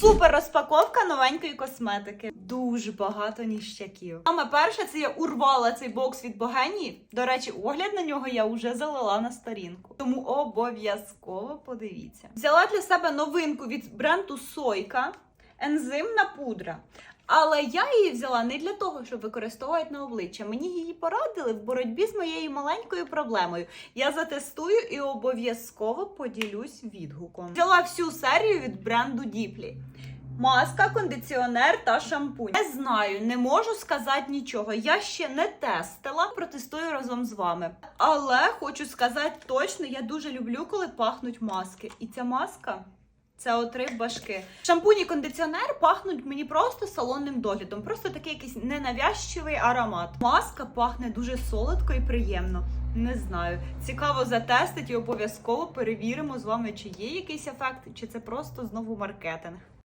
Супер розпаковка новенької косметики. Дуже багато ніщаків. Саме перше, це я урвала цей бокс від Богенії. До речі, огляд на нього я вже залила на сторінку. Тому обов'язково подивіться. Взяла для себе новинку від бренду Сойка. Ензимна пудра. Але я її взяла не для того, щоб використовувати на обличчя. Мені її порадили в боротьбі з моєю маленькою проблемою. Я затестую і обов'язково поділюсь відгуком. Взяла всю серію від бренду Діплі. Маска, кондиціонер та шампунь. Не знаю, не можу сказати нічого. Я ще не тестила, протестую разом з вами. Але хочу сказати точно, я дуже люблю, коли пахнуть маски. І ця маска. Це отри башки. Шампунь і кондиціонер пахнуть мені просто салонним доглядом. Просто такий якийсь ненавязчивий аромат. Маска пахне дуже солодко і приємно. Не знаю. Цікаво затестити і обов'язково перевіримо з вами, чи є якийсь ефект, чи це просто знову маркетинг.